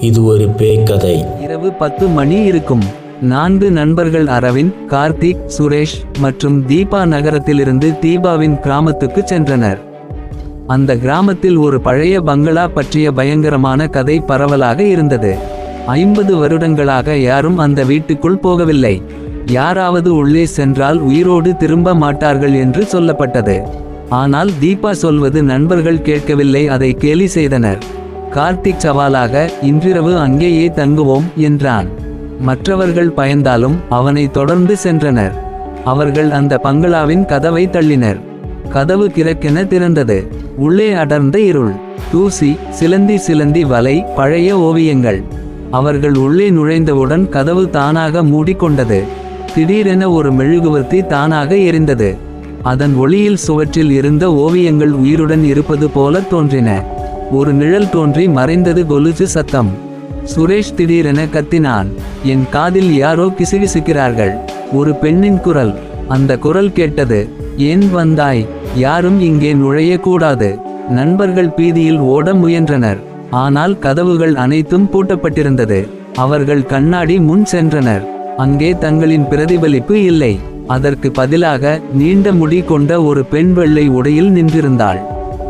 இது ஒரு பேய் இரவு பத்து மணி இருக்கும். நான்கு நண்பர்கள் அரவிந்த் கார்த்திக் சுரேஷ் மற்றும் தீபா நகரத்திலிருந்து தீபாவின் கிராமத்துக்கு சென்றனர். அந்த கிராமத்தில் ஒரு பழைய பங்களா பற்றிய பயங்கரமான கதை பரவலாக இருந்தது. ஐம்பது வருடங்களாக யாரும் அந்த வீட்டுக்குள் போகவில்லை. யாராவது உள்ளே சென்றால் உயிரோடு திரும்ப மாட்டார்கள் என்று சொல்லப்பட்டது. ஆனால் தீபா சொல்வது நண்பர்கள் கேட்கவில்லை அதை கேலி செய்தனர். கார்த்திக் சவாலாக இன்றிரவு அங்கேயே தங்குவோம் என்றான். மற்றவர்கள் பயந்தாலும் அவனை தொடர்ந்து சென்றனர். அவர்கள் அந்த பங்களாவின் கதவை தள்ளினர். கதவு கிழக்கென திறந்தது. உள்ளே அடர்ந்த இருள். தூசி சிலந்தி சிலந்தி வலை பழைய ஓவியங்கள். அவர்கள் உள்ளே நுழைந்தவுடன் கதவு தானாக மூடிக்கொண்டது. திடீரென ஒரு மெழுகுவர்த்தி தானாக எரிந்தது. அதன் ஒளியில் சுவற்றில் இருந்த ஓவியங்கள் உயிருடன் இருப்பது போல தோன்றின. ஒரு நிழல் தோன்றி மறைந்தது கொலுசு சத்தம். சுரேஷ் திடீரென கத்தினான். என் காதில் யாரோ கிசுகிசுக்கிறார்கள். ஒரு பெண்ணின் குரல். அந்த குரல் கேட்டது ஏன் வந்தாய்? யாரும் இங்கே நுழையக்கூடாது. நண்பர்கள் பீதியில் ஓட முயன்றனர். ஆனால் கதவுகள் அனைத்தும் பூட்டப்பட்டிருந்தது. அவர்கள் கண்ணாடி முன் சென்றனர். அங்கே தங்களின் பிரதிபலிப்பு இல்லை. அதற்கு பதிலாக நீண்ட முடி கொண்ட ஒரு பெண் வெள்ளை உடையில் நின்றிருந்தாள்.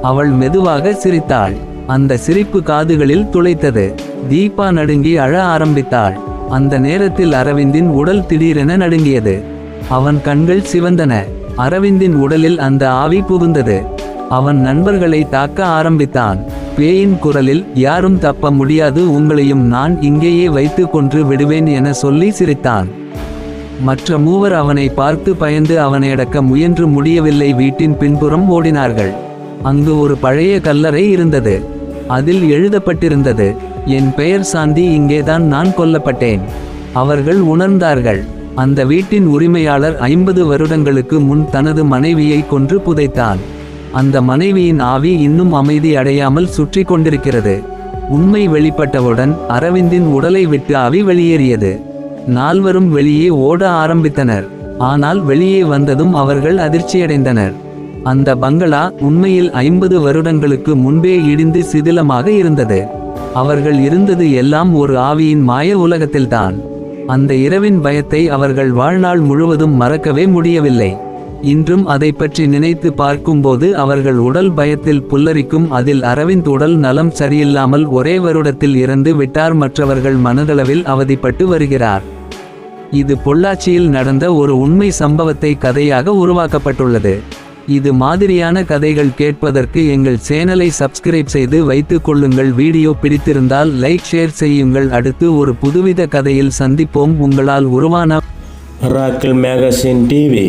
அவள் மெதுவாக சிரித்தாள். அந்த சிரிப்பு காதுகளில் துளைத்தது. தீபா நடுங்கி அழ ஆரம்பித்தாள். அந்த நேரத்தில் அரவிந்தின் உடல் திடீரென நடுங்கியது. அவன் கண்கள் சிவந்தன. அரவிந்தின் உடலில் அந்த ஆவி புகுந்தது. அவன் நண்பர்களை தாக்க ஆரம்பித்தான். பேயின் குரலில் யாரும் தப்ப முடியாது உங்களையும் நான் இங்கேயே வைத்து கொன்று விடுவேன் என சொல்லி சிரித்தான். மற்ற மூவர் அவனை பார்த்து பயந்து அவனை அடக்க முயன்று முடியவில்லை. வீட்டின் பின்புறம் ஓடினார்கள். அங்கு ஒரு பழைய கல்லறை இருந்தது. அதில் எழுதப்பட்டிருந்தது என் பெயர் சாந்தி இங்கேதான் நான் கொல்லப்பட்டேன். அவர்கள் உணர்ந்தார்கள். அந்த வீட்டின் உரிமையாளர் ஐம்பது வருடங்களுக்கு முன் தனது மனைவியை கொன்று புதைத்தான் அந்த மனைவியின் ஆவி இன்னும் அமைதி அடையாமல் சுற்றி கொண்டிருக்கிறது. உண்மை வெளிப்பட்டவுடன் அரவிந்தின் உடலை விட்டு ஆவி வெளியேறியது. நால்வரும் வெளியே ஓட ஆரம்பித்தனர். ஆனால் வெளியே வந்ததும் அவர்கள் அதிர்ச்சியடைந்தனர். அந்த பங்களா உண்மையில் ஐம்பது வருடங்களுக்கு முன்பே இடிந்து சிதிலமாக இருந்தது. அவர்கள் இருந்தது எல்லாம் ஒரு ஆவியின் மாய உலகத்தில்தான். அந்த இரவின் பயத்தை அவர்கள் வாழ்நாள் முழுவதும் மறக்கவே முடியவில்லை. இன்றும் அதை பற்றி நினைத்து பார்க்கும்போது அவர்கள் உடல் பயத்தில் புல்லரிக்கும் அதில் அரவிந்த் உடல் நலம் சரியில்லாமல் ஒரே வருடத்தில் இறந்து விட்டார் மற்றவர்கள் மனதளவில் அவதிப்பட்டு வருகிறார். இது பொள்ளாச்சியில் நடந்த ஒரு உண்மை சம்பவத்தை கதையாக உருவாக்கப்பட்டுள்ளது. இது மாதிரியான கதைகள் கேட்பதற்கு எங்கள் சேனலை சப்ஸ்கிரைப் செய்து வைத்துக் கொள்ளுங்கள். வீடியோ பிடித்திருந்தால் லைக் ஷேர் செய்யுங்கள். அடுத்து ஒரு புதுவித கதையில் சந்திப்போம். உங்களால் உருவான ராக்கிள் மேகசின் டிவி